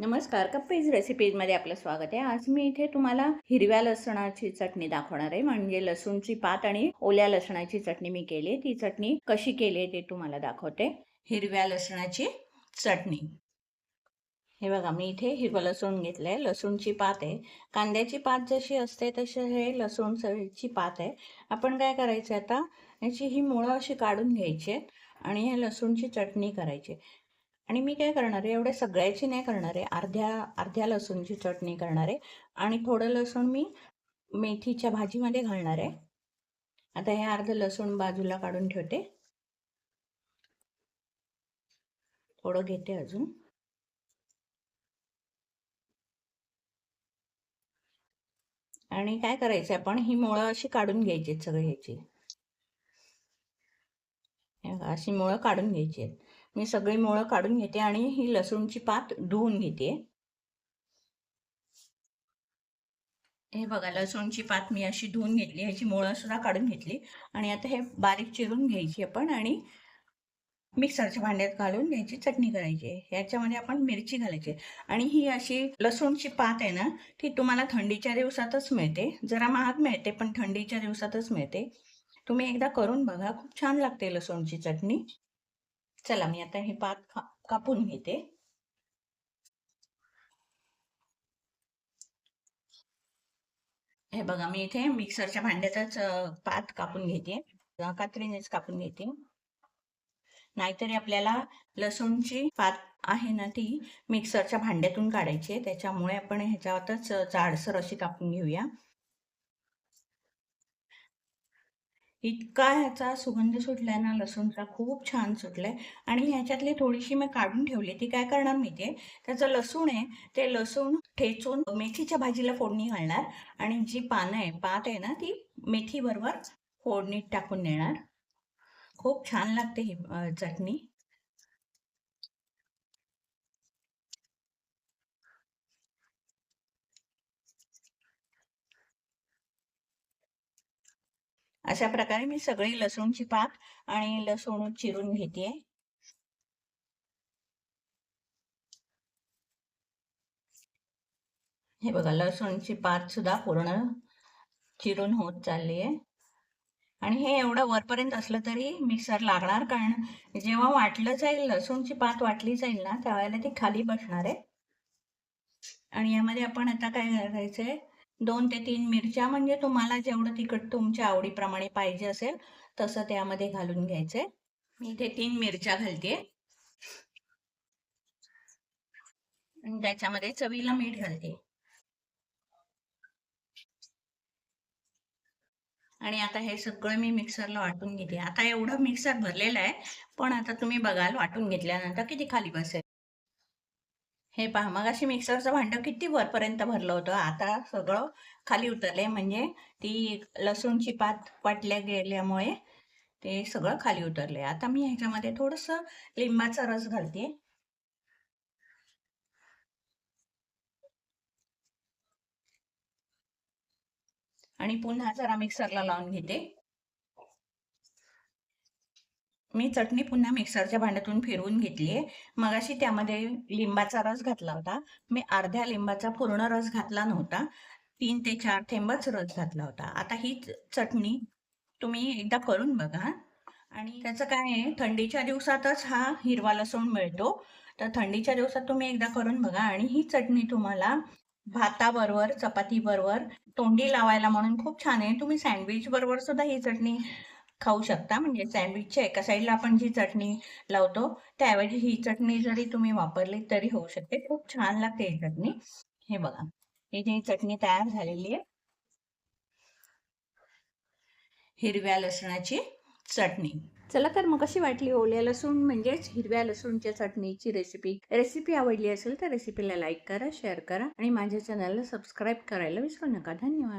नमस्कार कप्पीज रेसिपीजमध्ये आपलं स्वागत आहे. आज मी इथे तुम्हाला हिरव्या लसणाची चटणी दाखवणार आहे. म्हणजे लसूणची पात आणि ओल्या लसणाची चटणी मी केली. ती चटणी कशी केली आहे ते तुम्हाला दाखवते. हिरव्या लसणाची चटणी. हे बघा मी इथे हिरवं लसूण घेतलंय. लसूणची पात आहे. कांद्याची पात जशी असते तशी हे लसूणची पात आहे. आपण काय करायचं आता? याची ही मुळं अशी काढून घ्यायची आहेत आणि ह्या लसूणची चटणी करायची आणि मी काय करणार आहे एवढ्या सगळ्याची नाही करणार आहे अर्ध्या अर्ध्या लसूणची चटणी करणार आहे आणि थोडं लसूण मी मेथीच्या भाजीमध्ये घालणार. आहे आता हे अर्ध लसूण बाजूला काढून ठेवते. थोडं घेते अजून. आणि काय करायचं आपण ही मुळं अशी काढून घ्यायची आहेत सगळी ह्याची. अशी मुळं काढून घ्यायची आहेत. मी सगळी मुळं काढून घेते आणि ही लसूणची पात धुवून घेते. हे बघा लसूणची पात मी अशी धुवून घेतली ह्याची मुळं सुद्धा काढून घेतली. आणि आता हे बारीक चिरून घ्यायची आपण आणि मिक्सरच्या भांड्यात घालून याची चटणी करायची. आहे याच्यामध्ये आपण मिरची घालायची. आणि ही अशी लसूणची पात आहे ना ती तुम्हाला थंडीच्या दिवसातच मिळते. जरा महाग मिळते पण थंडीच्या दिवसातच मिळते. तुम्ही एकदा करून बघा खूप छान लागते लसूणची चटणी. चला मी आता हे पात कापून घेते. हे बघा मी इथे मिक्सरच्या भांड्यातच पात कापून घेते. कात्रीनेच कापून घेते. नाहीतरी आपल्याला लसूणची पात आहे ना ती मिक्सरच्या भांड्यातून काढायची आहे. त्याच्यामुळे आपण ह्याच्यावरच जाडसर अशी कापून घेऊया. इतका ह्याचा सुगंध सुटलाय ना लसूणचा खूप छान सुटलाय. आणि ह्याच्यातली थोडीशी मी काढून ठेवली. ती काय करणार मी ते त्याचं लसूण आहे ते लसूण ठेचून मेथीच्या भाजीला फोडणी घालणार. आणि जी पानं आहे पात आहे ना ती मेथीबरोबर फोडणीत टाकून देणार. खूप छान लागते ही चटणी. अशा प्रकारे मी सगळी लसूणची पात आणि लसूण चिरून घेते. हे बघा लसूणची पात सुद्धा पूर्ण चिरून होत चालली आहे. आणि हे एवढं वरपर्यंत असलं तरी मिक्सर लागणार कारण जेव्हा वाटलं जाईल लसूणची पात वाटली जाईल ना त्यावेळेला ती खाली बसणार आहे. आणि यामध्ये आपण आता काय करायचंय दोन ते तीन मिरच्या म्हणजे तुम्हाला जेवढं तिखट तुमच्या आवडीप्रमाणे पाहिजे असेल तसं त्यामध्ये घालून घ्यायचंय मी इथे तीन मिरच्या घालते. त्याच्यामध्ये चवीला मीठ घालते. आणि आता हे सगळं मी मिक्सरला वाटून घेते. आता एवढं मिक्सर भरलेलं आहे पण आता तुम्ही बघाल वाटून घेतल्यानंतर किती खाली बसेल. हे पहा मग अशी मिक्सरचं भांडं किती वरपर्यंत भरलं होतं? आता सगळं खाली उतरलंय. म्हणजे ती लसूणची पात वाटल्या गेल्यामुळे ते सगळं खाली उतरलंय. आता मी ह्याच्यामध्ये थोडस लिंबाचा रस घालते. आणि पुन्हा जरा मिक्सरला लावून घेते. मी चटणी पुन्हा मिक्सरच्या भांड्यातून फिरवून घेतलीये. मगाशी त्यामध्ये लिंबाचा रस घातला होता. मी अर्ध्या लिंबाचा पूर्ण रस घातला नव्हता. तीन ते चार थेंबच रस घातला होता. आता ही चटणी तुम्ही एकदा करून बघा. आणि त्याचं काय आहे थंडीच्या दिवसातच हा हिरवा लसूण मिळतो. तर थंडीच्या दिवसात तुम्ही एकदा करून बघा. आणि ही चटणी तुम्हाला भाताबरोबर चपाती बरोबर तोंडी लावायला म्हणून खूप छान आहे. तुम्ही सँडविच बरोबर सुद्धा ही चटणी खाऊ शकता. म्हणजे सँडविचच्या एका साईडला आपण जी चटणी लावतो त्याऐवजी ही चटणी जरी तुम्ही वापरली तरी होऊ शकते. खूप छान लागते ही चटणी. हे बघा. इथे ही चटणी तयार झालेली आहे हिरव्या लसणाची चटणी. चला तर मग कशी वाटली ओल्या लसूण? म्हणजेच हिरव्या लसूणच्या चटणीची रेसिपी रेसिपी आवडली असेल तर रेसिपीला लाईक करा शेअर करा आणि माझ्या चॅनलला सबस्क्राईब करायला विसरू नका. धन्यवाद.